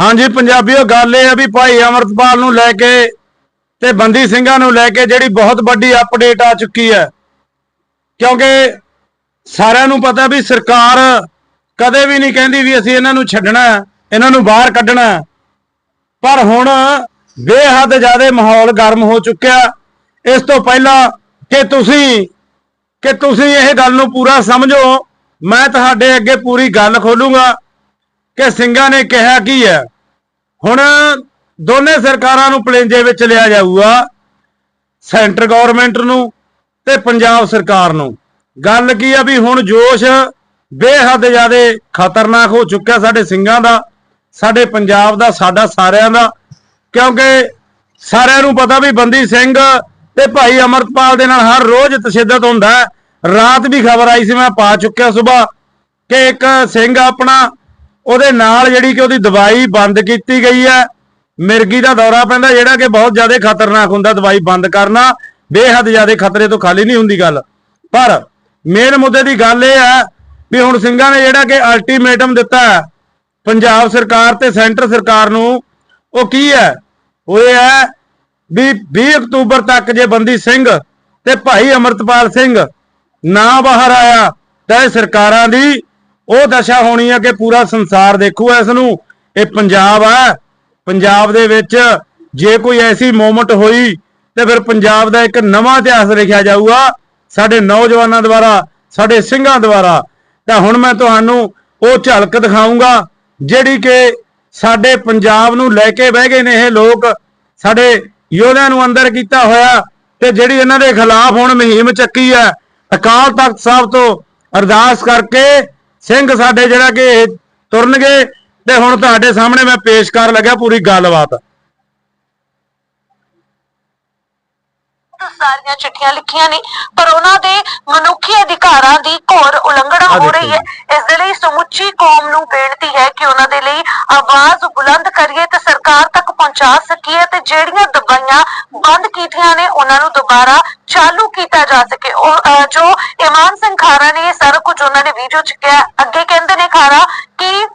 ਹਾਂਜੀ, ਪੰਜਾਬੀਓ, ਗੱਲ ਇਹ ਆ ਵੀ ਭਾਈ ਅਮਰਤਪਾਲ ਨੂੰ ਲੈ ਕੇ ਤੇ ਬੰਦੀ ਸਿੰਘਾਂ ਨੂੰ ਲੈ ਕੇ ਜਿਹੜੀ ਬਹੁਤ ਵੱਡੀ ਅਪਡੇਟ ਆ ਚੁੱਕੀ ਹੈ। ਕਿਉਂਕਿ ਸਾਰਿਆਂ ਨੂੰ ਪਤਾ ਵੀ ਸਰਕਾਰ ਕਦੇ ਵੀ ਨਹੀਂ ਕਹਿੰਦੀ ਵੀ ਅਸੀਂ ਇਹਨਾਂ ਨੂੰ ਛੱਡਣਾ ਇਹਨਾਂ ਨੂੰ ਬਾਹਰ ਕੱਢਣਾ ਪਰ ਹੁਣ ਬੇਹੱਦ ਜ਼ਿਆਦਾ ਮਾਹੌਲ ਗਰਮ ਹੋ ਚੁੱਕਿਆ। ਇਸ ਤੋਂ ਪਹਿਲਾਂ ਕਿ ਤੁਸੀਂ ਕਿ ਤੁਸੀਂ ਇਹ ਗੱਲ ਨੂੰ ਪੂਰਾ ਸਮਝੋ, ਮੈਂ ਤੁਹਾਡੇ ਅੱਗੇ ਪੂਰੀ ਗੱਲ ਖੋਲੂੰਗਾ। ਕਿ ਸਿੰਘਾਂ ਨੇ ਕਿਹਾ ਕੀ ਹੈ? ਹੁਣ ਦੋਨੇ ਸਰਕਾਰਾਂ ਨੂੰ ਪਲੇਂਜੇ ਵਿੱਚ ਲਿਆ ਜਾਊਗਾ, ਸੈਂਟਰ ਗਵਰਨਮੈਂਟ ਨੂੰ ਤੇ ਪੰਜਾਬ ਸਰਕਾਰ ਨੂੰ। ਗੱਲ ਕੀ ਆ ਵੀ ਹੁਣ ਜੋਸ਼ ਬੇਹੱਦ ਜ਼ਿਆਦਾ ਖਤਰਨਾਕ ਹੋ ਚੁੱਕਿਆ ਸਾਡੇ ਸਿੰਘਾਂ ਦਾ, ਸਾਡੇ ਪੰਜਾਬ ਦਾ, ਸਾਡਾ ਸਾਰਿਆਂ ਦਾ। ਕਿਉਂਕਿ ਸਾਰਿਆਂ ਨੂੰ ਪਤਾ ਵੀ ਬੰਦੀ ਸਿੰਘ ਤੇ ਭਾਈ ਅਮਰਤਪਾਲ ਦੇ ਨਾਲ ਹਰ ਰੋਜ਼ ਤਸ਼ੱਦਦ ਹੁੰਦਾ ਰਾਤ ਵੀ ਖਬਰ ਆਈ ਸੀ, ਮੈਂ ਪਾ ਚੁੱਕਿਆ ਸਵੇਰ ਕਿ ਇੱਕ ਸਿੰਘ ਆਪਣਾ ਉਹਦੇ ਨਾਲ ਜਿਹੜੀ ਕਿ ਉਹਦੀ ਦਵਾਈ ਬੰਦ ਕੀਤੀ ਗਈ ਹੈ। ਮਿਰਗੀ ਦਾ ਦੌਰਾ ਪੈਂਦਾ, ਜਿਹੜਾ ਕਿ ਬਹੁਤ ਜ਼ਿਆਦਾ ਖਤਰਨਾਕ ਹੁੰਦਾ ਦਵਾਈ ਬੰਦ ਕਰਨਾ। ਬੇਹੱਦ ਜ਼ਿਆਦਾ ਖਤਰੇ ਤੋਂ ਖਾਲੀ ਨਹੀਂ ਹੁੰਦੀ ਗੱਲ। ਪਰ ਮੇਨ ਮੁੱਦੇ ਦੀ ਗੱਲ ਇਹ ਹੈ ਵੀ ਹੁਣ ਸਿੰਘਾਂ ਨੇ ਜਿਹੜਾ ਕਿ ਅਲਟੀਮੇਟਮ ਦਿੱਤਾ ਹੈ, ਪੰਜਾਬ ਸਰਕਾਰ ਤੇ ਸੈਂਟਰ ਸਰਕਾਰ ਨੂੰ, ਉਹ ਕੀ ਹੈ? ਉਹ ਇਹ ਹੈ ਵੀ 20 ਅਕਤੂਬਰ ਤੱਕ ਜੇ ਬੰਦੀ ਸਿੰਘ ਤੇ ਭਾਈ ਅਮਰਤਪਾਲ ਸਿੰਘ ਨਾ ਬਾਹਰ ਆਇਆ, ਤਾਂ ਇਹ ਸਰਕਾਰਾਂ ਦੀ ਉਹ ਦਸ਼ਾ ਹੋਣੀ ਹੈ ਕਿ ਪੂਰਾ ਸੰਸਾਰ ਦੇਖੂ ਇਸ ਨੂੰ। ਇਹ ਪੰਜਾਬ ਆ। ਪੰਜਾਬ ਦੇ ਵਿੱਚ ਜੇ ਕੋਈ ਐਸੀ ਮੂਮੈਂਟ ਹੋਈ ਤੇ ਫਿਰ ਪੰਜਾਬ ਦਾ ਇੱਕ ਨਵਾਂ ਇਤਿਹਾਸ ਲਿਖਿਆ ਜਾਊਗਾ। ਸਾਡੇ ਨੌਜਵਾਨਾਂ ਦੁਆਰਾ, ਸਾਡੇ ਸਿੰਘਾਂ ਦੁਆਰਾ। ਤਾਂ ਹੁਣ ਮੈਂ ਤੁਹਾਨੂੰ ਉਹ ਝਲਕ ਦਿਖਾਊਂਗਾ, ਜਿਹੜੀ ਕਿ ਸਾਡੇ ਪੰਜਾਬ ਨੂੰ ਲੈ ਕੇ ਬਹਿ ਗਏ ਨੇ ਇਹ ਲੋਕ। ਸਾਡੇ ਯੋਧਿਆਂ ਨੂੰ ਅੰਦਰ ਕੀਤਾ ਹੋਇਆ ਤੇ ਜਿਹੜੀ ਇਹਨਾਂ ਦੇ ਖਿਲਾਫ ਹੁਣ ਮੁਹਿੰਮ ਚੱਕੀ ਹੈ, ਅਕਾਲ ਤਖਤ ਸਾਹਿਬ ਤੋਂ ਅਰਦਾਸ ਕਰਕੇ ਸਿੰਘ ਸਾਡੇ ਜਿਹੜਾ ਕਿ ਤੁਰਨਗੇ ਤੇ ਹੁਣ ਤੁਹਾਡੇ ਸਾਹਮਣੇ ਮੈਂ ਪੇਸ਼ ਕਰ ਲੱਗਿਆ ਪੂਰੀ ਗੱਲਬਾਤ। ਸਾਰੀਆਂ ਚਿੱਠੀਆਂ ਲਿਖੀਆਂ ਨੇ ਪਰ ਉਹਨਾਂ ਦੇ ਮਨੁੱਖੀ ਅਧਿਕਾਰਾਂ ਦੀ ਘੋਰ ਉਲੰਘਣਾ ਹੋ ਰਹੀ ਹੈ। ਇਸ ਦੇ ਲਈ ਸਮੁੱਚੀ ਕੌਮ ਨੂੰ ਬੇਨਤੀ ਹੈ ਕਿ ਉਹਨਾਂ ਦੇ ਲਈ ਆਵਾਜ਼ ਬੁਲੰਦ ਕਰੀਏ ਤੇ ਸਰਕਾਰ ਤੱਕ ਪਹੁੰਚਾ ਸਕੀਏ ਤੇ ਜਿਹੜੀਆਂ ਦਵਾਈਆਂ ਬੰਦ ਕੀਤੀਆਂ ਨੇ ਉਹਨਾਂ ਨੂੰ ਦੁਬਾਰਾ ਚਾਲੂ ਕੀਤਾ ਜਾ ਸਕੇ। ਉਹ ਜੋ ਇਮਾਨ ਸਿੰਘ ਖਾਰਾ ਨੇ ਇਹ ਸਾਰਾ ਕੁਝ ਉਹਨਾਂ ਨੇ ਵੀਡੀਓ ਚ ਕਿਹਾ ਅੱਗੇ ਕਹਿੰਦੇ ਨੇ ਖਾਰਾ ਕਿ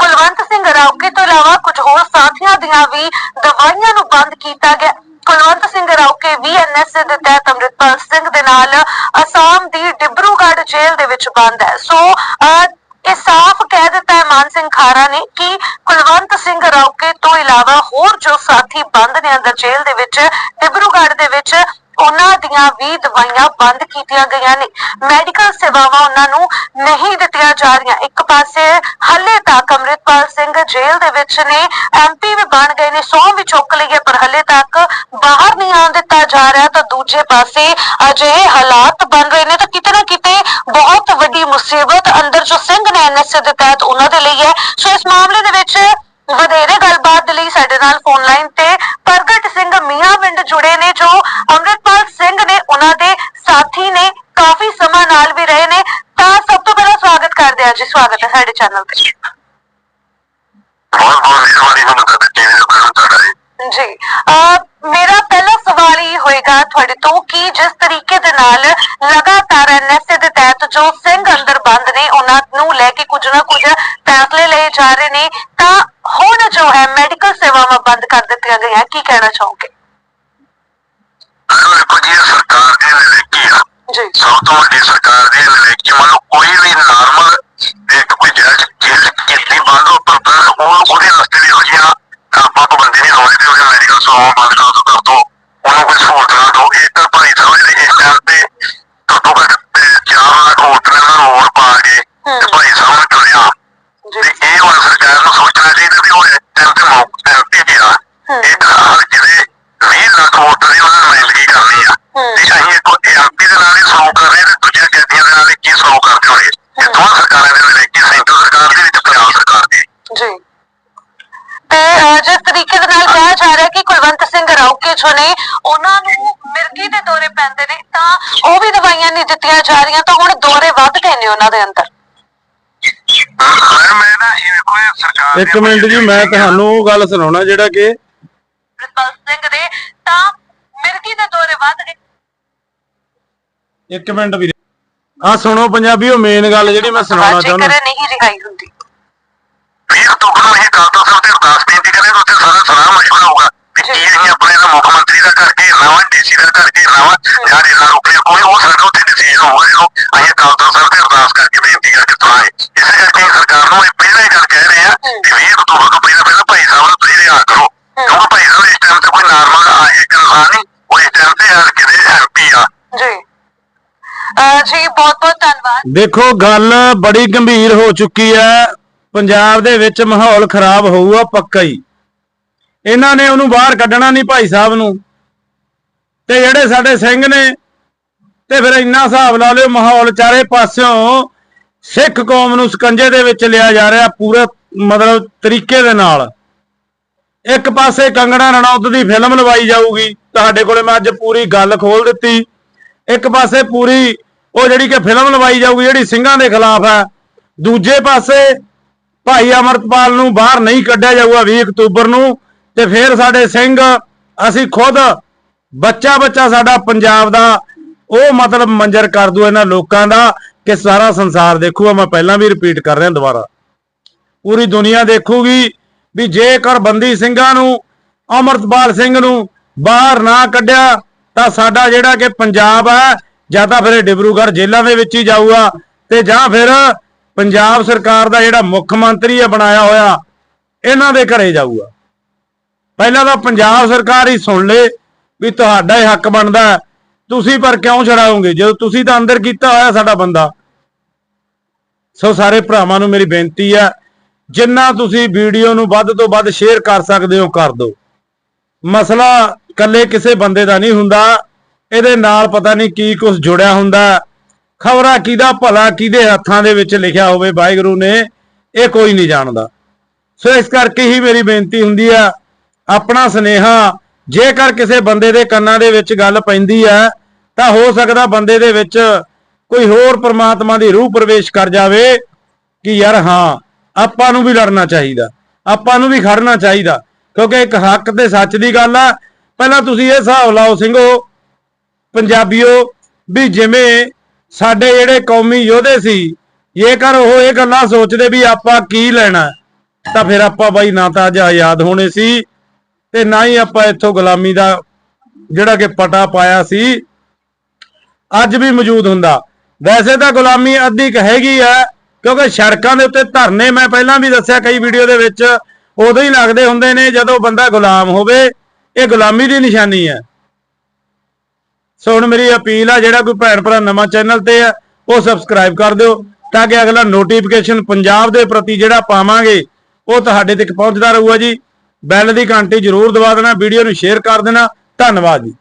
ਕੁਲਵੰਤ ਸਿੰਘ ਰਾਉਕੇ ਤੋਂ ਇਲਾਵਾ ਕੁਝ ਹੋਰ ਸਾਥੀਆਂ ਦੀਆਂ ਵੀ ਦਵਾਈਆਂ ਨੂੰ ਬੰਦ ਕੀਤਾ ਗਿਆ। ਕੁਲਵੰਤ ਸਿੰਘ ਰਾਉਕੇ ਵੀਐਨਐਸਏ ਦੇ ਤਹਿਤ ਅੰਮ੍ਰਿਤਪਾਲ ਸਿੰਘ ਦੇ ਨਾਲ ਅਸਾਮ ਦੀ ਡਿਬਰੂਗੜ੍ਹ ਜੇਲ੍ਹ ਦੇ ਵਿੱਚ ਬੰਦ ਹੈ। ਸੋ ਅਹ, ਇਹ ਸਾਫ਼ ਕਹਿ ਦਿੱਤਾ ਹੈ ਮਾਨ ਸਿੰਘ ਖਾਰਾ ਨੇ ਕਿ ਕੁਲਵੰਤ ਸਿੰਘ ਰਾਉਕੇ ਤੋਂ ਇਲਾਵਾ ਹੋਰ ਜੋ ਸਾਥੀ ਬੰਦ ਨੇ ਅੰਦਰ ਜੇਲ੍ਹ ਦੇ ਵਿੱਚ ਡਿਬਰੂਗੜ੍ਹ ਦੇ ਵਿੱਚ ਉਹਨਾਂ ਦੀਆਂ ਵੀ ਦਵਾਈਆਂ ਬੰਦ ਕੀਤੀਆਂ ਗਈਆਂ ਨੇ। ਮੈਡੀਕਲ ਸੇਵਾਵਾਂ ਉਹਨਾਂ ਨੂੰ ਨਹੀਂ ਦਿੱਤੀਆਂ ਜਾ ਰਹੀਆਂ। ਇੱਕ ਪਾਸੇ ਹੱਲੇ ਤੱਕ ਅੰਮ੍ਰਿਤਪਾਲ ਸਿੰਘ ਜੇਲ੍ਹ ਦੇ ਵਿੱਚ ਨੇ ਐਮਪੀ ਵੀ ਬਣ ਗਏ ਨੇ, ਸੌ ਵੀ ਚੁੱਕ ਲਈ ਹੈ ਪਰ ਹੱਲੇ ਤੱਕ ਬਾਹਰ ਨਹੀਂ ਆਉਣ ਦਿੱਤਾ ਜਾ ਰਿਹਾ ਤਾਂ ਦੂਜੇ ਪਾਸੇ ਅਜਿਹੇ ਹਾਲਾਤ ਬਣ ਰਹੇ ਨੇ ਤਾਂ ਕਿਤੇ ਨਾ ਕਿਤੇ ਬਹੁਤ ਵੱਡੀ ਮੁਸੀਬਤ ਅੰਦਰ ਜੋ ਸਿੰਘ ਨੇ ਐਨਐਸਏ ਦੇ ਤਹਿਤ ਉਹਨਾਂ ਦੇ ਲਈ ਹੈ। ਸੋ ਇਸ ਮਾਮਲੇ ਦੇ ਵਿੱਚ ਵਧੇਰੇ ਗੱਲਬਾਤ ਦੇ ਲਈ ਸਾਡੇ ਨਾਲ ਫੋਨ ਲਾਈਨ ਸਵਾਗਤ ਹੈ ਸਾਡੇ ਚੈਨਲ ਤੇ। ਬਹੁਤ ਬਹੁਤ ਮਿਹਰਬਾਨੀ ਤੁਹਾਨੂੰ ਤੁਹਾਡੇ ਟੀਮ ਨੂੰ ਕਰਨਾ ਤੁਹਾਡਾ ਜੀ? ਮੇਰਾ ਪਹਿਲਾ ਸਵਾਲ ਇਹ ਹੋਏਗਾ ਤੁਹਾਡੇ ਤੋਂ ਕਿ ਜਿਸ ਤਰੀਕੇ ਦੇ ਨਾਲ ਲਗਾਤਾਰ ਐਨਐਸਏ ਦੇ ਤਹਿਤ ਜੋ ਸਿੰਘ ਅੰਦਰ ਬੰਦ ਨੇ ਉਹਨਾਂ ਨੂੰ ਲੈ ਕੇ ਕੁਝ ਨਾ ਕੁਝ ਫੈਸਲੇ ਲਏ ਜਾ ਰਹੇ ਨੇ ਤਾਂ ਹੁਣ ਜੋ ਹੈ ਮੈਡੀਕਲ ਸੇਵਾਵਾਂ ਬੰਦ ਕਰ ਦਿੱਤੀਆਂ ਗਈਆਂ ਕੀ ਕਹਿਣਾ ਚਾਹੋਗੇ? ਸਰਕਾਰ ਦੀ ਨਲੇਕੀ ਆ। ਜੀ। ਸਭ ਤੋਂ ਵੱਡੀ ਸਰਕਾਰ ਦੀ ਨਲੇਕੀ ਮੰਨ ਲਓ ਕੋਈ ਵੀ ਨਾਰਮਲ ਇੱਕ ਕੋਈ ਜੱਜ ਜੇਲ੍ਹ ਕੀਤੀ ਬੰਦ ਹੋ ਪਰ ਪਰ ਉਹ ਉਹਦੇ ਰਸਤੇ ਨਹੀਂ ਹੋ ਜੀਆਂ ਆਪਾਂ ਪਾਬੰਦੀ ਨਹੀਂ ਲਾਉਣੀ ਤੇ ਉਹਦੇ ਮੈਡੀਕਲ ਸੇਵਾਵਾਂ ਬੰਦ ਕਰ ਦੋ ਕਰ ਦੋ ਉਹਨੂੰ ਕੋਈ ਸਹੂਲਤ ਨਾ ਦਿਓ ਇਹ ਤਾਂ ਭਾਈ ਸਾਹਿਬ ਜਿਹੜੇ ਇਸ ਟਾਈਮ ਤੇ ਘੱਟੋ ਘੱਟ ਤੇ ਚਾਰ ਲੱਖ ਹੋਟਲਾਂ ਦਾ ਹੋਰ ਪਾ ਕੇ ਤੇ ਭਾਈ ਸਾਹਿਬ ਨੇ ਕਰਿਆ ਜੀ ਤੇ ਇਹ ਹੁਣ ਸਰਕਾਰ ਨੂੰ ਸੋਚਣਾ ਚਾਹੀਦਾ ਵੀ ਉਹ ਟਾਈਮ ਤੇ ਮੌਕੇ ਤੇ ਗਿਆ ਇਹ ਤਾਂ ਜਿਹੜੇ 20 ਲੱਖ ਵੋਟਰ ਨੇ ਉਹਨਾਂ ਨੂੰ ਮਿਲਗੀ ਕਰਨੀ ਆ ਹਮ। ਤੇ ਅਸੀਂ ਇੱਕ ਐਮਪੀ ਦੇ ਨਾਲ ਹੀ ਸੌ ਕਰ ਰਹੇ ਤੇ ਦੂਜੇ ਕੈਦੀਆਂ ਦੇ ਨਾਲ ਹੀ ਕੀ ਸੌ ਕਰਦੇ ਹੋਏ ਇਹ ਦੋਵਾਂ ਸਰਕਾਰਾਂ ਦੇ ਨਾਲ ਕੀ ਸੈਂਟਰ ਸਰਕਾਰ ਦੀ ਤੇ ਪੰਜਾਬ ਸਰਕਾਰ ਦੀ ਜੀ ਤੇ ਅਹ, ਜਿਸ ਤਰੀਕੇ ਦੇ ਨਾਲ ਕਿਹਾ ਜਾ ਰਿਹਾ ਕਿ ਕੁਲਵੰਤ ਸਿੰਘ ਰਾਉਕੇ ਜੋ ਨੇ ਉਹਨਾਂ ਨੂੰ ਮਿਰਗੀ ਦੇ ਦੌਰੇ ਪੈਂਦੇ ਨੇ ਤਾਂ ਉਹ ਵੀ ਦਵਾਈਆਂ ਨਹੀਂ ਦਿੱਤੀਆਂ ਜਾ ਰਹੀਆਂ ਤਾਂ ਹੁਣ ਦੌਰੇ ਵੱਧ ਗਏ ਨੇ ਉਹਨਾਂ ਦੇ ਅੰਦਰ। ਮੈਂ ਮੈਂ ਨਾ ਇਹ ਵੇਖੋ ਇਹ ਸਰਕਾਰ ਇੱਕ ਮਿੰਟ ਜੀ ਮੈਂ ਤੁਹਾਨੂੰ ਉਹ ਗੱਲ ਸੁਣਾਉਣਾ ਜਿਹੜਾ ਕਿ ਪ੍ਰਿਤਪਾਲ ਸਿੰਘ ਦੇ ਤਾਂ ਮਿਰਗੀ ਦੇ ਦੌਰੇ ਵੱਧ ਗਏ। ਇੱਕ ਮਿੰਟ ਵੀਰੇ। ਆ ਸੁਣੋ ਪੰਜਾਬੀਓ ਮੇਨ ਗੱਲ ਜਿਹੜੀ ਮੈਂ ਸੁਣਾਉਣਾ ਚਾਹੁੰਦਾ। ਨਹੀਂ ਰਿਹਾਈ ਹੁੰਦੀ। 20 ਅਕਤੂਬਰ ਨੂੰ ਇਹ ਗੱਲ ਤਾਂ ਸਾਹਿਬ ਤੇ ਕਰਕੇ ਰਾਵਾ ਜਾਂ ਇਹਨਾਂ ਰੁਕੇ ਕੋਈ ਉਹ ਸਾਡੇ ਉੱਤੇ ਡਿਸੀਜਨ ਹੋਊਗਾ ਜਦੋਂ ਅਸੀਂ ਅਕਾਲ ਤਖਤ ਸਾਹਿਬ ਤੇ ਅਰਦਾਸ ਕਰਕੇ ਬੇਨਤੀ ਕਰਕੇ ਤੁਰਾਂਗੇ ਇਸੇ ਕਰਕੇ ਅਸੀਂ ਸਰਕਾਰ ਨੂੰ ਇਹ ਪਹਿਲਾਂ ਹੀ ਗੱਲ ਕਹਿ ਰਹੇ ਆ ਕਿ 20 ਅਕਤੂਬਰ ਤੋਂ ਪਹਿਲਾਂ ਪਹਿਲਾਂ ਭਾਈ ਸਾਹਿਬ ਨੂੰ ਤੁਸੀਂ ਰਿਹਾ ਕਰੋ। ਕਿਉਂਕਿ ਭਾਈ ਸਾਹਿਬ ਇਸ ਟਾਈਮ ਤੇ ਕੋਈ ਨਾਰਮਲ ਇੱਕ ਇਨਸਾਨ ਨਹੀਂ ਉਹ ਇਸ ਟਾਈਮ ਤੇ ਹਰ ਕਿਤੇ ਐਮਪੀ ਆ। ਜੀ। ਅਹ ਜੀ ਬਹੁਤ ਬਹੁਤ ਧੰਨਵਾਦ। ਦੇਖੋ ਗੱਲ ਬੜੀ ਗੰਭੀਰ ਹੋ ਚੁੱਕੀ ਹੈ। ਪੰਜਾਬ ਦੇ ਵਿੱਚ ਮਾਹੌਲ ਖਰਾਬ ਹੋਊਗਾ ਪੱਕਾ ਹੀ। ਇਹਨਾਂ ਨੇ ਉਹਨੂੰ ਬਾਹਰ ਕੱਢਣਾ ਨਹੀਂ ਭਾਈ ਸਾਹਿਬ ਨੂੰ। ਤੇ ਜਿਹੜੇ ਸਾਡੇ ਸਿੰਘ ਨੇ, ਤੇ ਫਿਰ ਇੰਨਾ ਹਿਸਾਬ ਲਾ ਲਿਓ ਮਾਹੌਲ ਚਾਰੇ ਪਾਸਿਓਂ, ਸਿੱਖ ਕੌਮ ਨੂੰ ਸਕੰਜੇ ਦੇ ਵਿੱਚ ਲਿਆ ਜਾ ਰਿਹਾ ਪੂਰੇ ਮਤਲਬ ਤਰੀਕੇ ਦੇ ਨਾਲ। ਇੱਕ ਪਾਸੇ ਕੰਗਣਾ ਰਣੌਤ ਦੀ ਫਿਲਮ ਲਵਾਈ ਜਾਊਗੀ, ਤੁਹਾਡੇ ਕੋਲੇ ਮੈਂ ਅੱਜ ਪੂਰੀ ਗੱਲ ਖੋਲ ਦਿੱਤੀ। ਇੱਕ ਪਾਸੇ ਪੂਰੀ ਉਹ ਜਿਹੜੀ ਕਿ ਫਿਲਮ ਲਵਾਈ ਜਾਊਗੀ, ਜਿਹੜੀ ਸਿੰਘਾਂ ਦੇ ਖਿਲਾਫ ਹੈ। ਦੂਜੇ ਪਾਸੇ ਭਾਈ ਅਮਰਤਪਾਲ ਨੂੰ ਬਾਹਰ ਨਹੀਂ ਕੱਢਿਆ ਜਾਊਗਾ 20 ਅਕਤੂਬਰ ਨੂੰ, ਤੇ ਫਿਰ ਸਾਡੇ ਸਿੰਘ, ਅਸੀਂ ਖੁਦ ਬੱਚਾ ਬੱਚਾ ਸਾਡਾ ਪੰਜਾਬ ਦਾ, ਉਹ ਮਤਲਬ ਮੰਜਰ ਕਰ ਦੂ ਇਹਨਾਂ ਲੋਕਾਂ ਦਾ ਕਿ ਸਾਰਾ ਸੰਸਾਰ ਦੇਖੂਗਾ ਮੈਂ ਪਹਿਲਾਂ ਵੀ ਰਿਪੀਟ ਕਰ ਰਿਹਾ ਦੁਬਾਰਾ। ਪੂਰੀ ਦੁਨੀਆ ਦੇਖੂਗੀ ਵੀ ਜੇਕਰ ਬੰਦੀ ਸਿੰਘਾਂ ਨੂੰ, ਅਮਰਤਪਾਲ ਸਿੰਘ ਨੂੰ ਬਾਹਰ ਨਾ ਕੱਢਿਆ, ਤਾਂ ਸਾਡਾ ਜਿਹੜਾ ਕਿ ਪੰਜਾਬ ਹੈ, ਜਾਂ ਤਾਂ ਫਿਰ ਇਹ ਡਿਬਰੂਗੜ੍ਹ ਜੇਲ੍ਹਾਂ ਦੇ ਵਿੱਚ ਹੀ ਜਾਊਗਾ ਤੇ ਜਾਂ ਫਿਰ ਪੰਜਾਬ ਸਰਕਾਰ ਦਾ ਜਿਹੜਾ ਮੁੱਖ ਮੰਤਰੀ ਹੈ ਬਣਾਇਆ ਹੋਇਆ, ਇਹਨਾਂ ਦੇ ਘਰੇ ਜਾਊਗਾ। ਪਹਿਲਾਂ ਤਾਂ ਪੰਜਾਬ ਸਰਕਾਰ ਹੀ ਸੁਣ ਲੇ ਵੀ ਤੁਹਾਡਾ ਹੀ ਹੱਕ ਬਣਦਾ ਤੁਸੀਂ ਪਰ ਕਿਉਂ ਛੜਾਓਗੇ ਜਦੋਂ ਤੁਸੀਂ ਤਾਂ ਅੰਦਰ ਕੀਤਾ ਹੋਇਆ ਸਾਡਾ ਬੰਦਾ। ਸੋ ਸਾਰੇ ਭਰਾਵਾਂ ਨੂੰ ਮੇਰੀ ਬੇਨਤੀ ਹੈ, ਜਿੰਨਾ ਤੁਸੀਂ ਵੀਡੀਓ ਨੂੰ ਵੱਧ ਤੋਂ ਵੱਧ ਸ਼ੇਅਰ ਕਰ ਸਕਦੇ ਹੋ, ਕਰ ਦਿਓ। ਮਸਲਾ ਕੱਲੇ ਕਿਸੇ ਬੰਦੇ ਦਾ ਨਹੀਂ ਹੁੰਦਾ। ਇਹਦੇ ਨਾਲ ਪਤਾ ਨਹੀਂ ਕੀ ਕੁਝ ਜੁੜਿਆ ਹੁੰਦਾ। ਖਬਰਾਂ ਕਿਹਦਾ ਭਲਾ, ਕਿਹਦੇ ਹੱਥਾਂ ਦੇ ਵਿੱਚ ਲਿਖਿਆ ਹੋਵੇ ਵਾਹਿਗੁਰੂ ਨੇ, ਇਹ ਕੋਈ ਨਹੀਂ ਜਾਣਦਾ। ਸੋ ਇਸ ਕਰਕੇ ਹੀ ਮੇਰੀ ਬੇਨਤੀ ਹੁੰਦੀ ਆ ਆਪਣਾ ਸਨੇਹਾ ਜੇਕਰ ਕਿਸੇ ਬੰਦੇ ਦੇ ਕੰਨਾਂ ਦੇ ਵਿੱਚ ਗੱਲ ਪੈਂਦੀ ਹੈ, ਤਾਂ ਹੋ ਸਕਦਾ ਬੰਦੇ ਦੇ ਵਿੱਚ ਕੋਈ ਹੋਰ ਪ੍ਰਮਾਤਮਾ ਦੀ ਰੂਹ ਪ੍ਰਵੇਸ਼ ਕਰ ਜਾਵੇ ਕਿ ਯਾਰ ਹਾਂ, ਆਪਾਂ ਨੂੰ ਵੀ ਲੜਨਾ ਚਾਹੀਦਾ, ਆਪਾਂ ਨੂੰ ਵੀ ਖੜਨਾ ਚਾਹੀਦਾ, ਕਿਉਂਕਿ ਇੱਕ ਹੱਕ ਤੇ ਸੱਚ ਦੀ ਗੱਲ ਆ। ਪਹਿਲਾਂ ਤੁਸੀਂ ਇਹ ਹਿਸਾਬ ਲਾਓ ਸਿੰਘੋ, ਪੰਜਾਬੀਓ, ਵੀ ਜਿਵੇਂ ਸਾਡੇ ਜਿਹੜੇ ਕੌਮੀ ਯੋਧੇ ਸੀ, ਜੇਕਰ ਉਹ ਇਹ ਗੱਲਾਂ ਸੋਚਦੇ ਵੀ ਆਪਾਂ ਕੀ ਲੈਣਾ, ਤਾਂ ਫਿਰ ਆਪਾਂ ਬਾਈ ਨਾ ਤਾਂ ਆਜ਼ਾਦ ਹੋਣੇ ਸੀ। ਤੇ ਨਾ ਹੀ ਆਪਾਂ ਇੱਥੋਂ ਗੁਲਾਮੀ ਦਾ ਜਿਹੜਾ ਕਿ ਪਟਾ ਪਾਇਆ ਸੀ, ਅੱਜ ਵੀ ਮੌਜੂਦ ਹੁੰਦਾ। ਵੈਸੇ ਤਾਂ ਗੁਲਾਮੀ ਅੱਧੀ ਕੁ ਹੈਗੀ ਆ, ਕਿਉਂਕਿ ਸੜਕਾਂ ਦੇ ਉੱਤੇ ਧਰਨੇ ਮੈਂ ਪਹਿਲਾਂ ਵੀ ਦੱਸਿਆ ਕਈ ਵੀਡੀਓ ਦੇ ਵਿੱਚ, ਉਦੋਂ ਹੀ ਲੱਗਦੇ ਹੁੰਦੇ ਨੇ ਜਦੋਂ ਬੰਦਾ ਗੁਲਾਮ ਹੋਵੇ, ਇਹ ਗੁਲਾਮੀ ਦੀ ਨਿਸ਼ਾਨੀ ਹੈ। ਸੋ ਹੁਣ ਮੇਰੀ ਅਪੀਲ ਆ, ਜਿਹੜਾ ਕੋਈ ਭੈਣ ਭਰਾ ਨਵਾਂ ਚੈਨਲ ਤੇ ਆ, ਉਹ ਸਬਸਕ੍ਰਾਈਬ ਕਰ ਦਿਓ, ਤਾਂ ਕਿ ਅਗਲਾ ਨੋਟੀਫਿਕੇਸ਼ਨ ਪੰਜਾਬ ਦੇ ਪ੍ਰਤੀ ਜਿਹੜਾ ਪਾਵਾਂਗੇ, ਉਹ ਤੁਹਾਡੇ ਤੱਕ ਪਹੁੰਚਦਾ ਰਹੂਗਾ ਜੀ। ਬੈਲ ਦੀ ਘੰਟੀ ਜ਼ਰੂਰ ਦਬਾ ਦੇਣਾ ਵੀਡੀਓ ਨੂੰ ਸ਼ੇਅਰ ਕਰ ਦੇਣਾ। ਧੰਨਵਾਦ ਜੀ।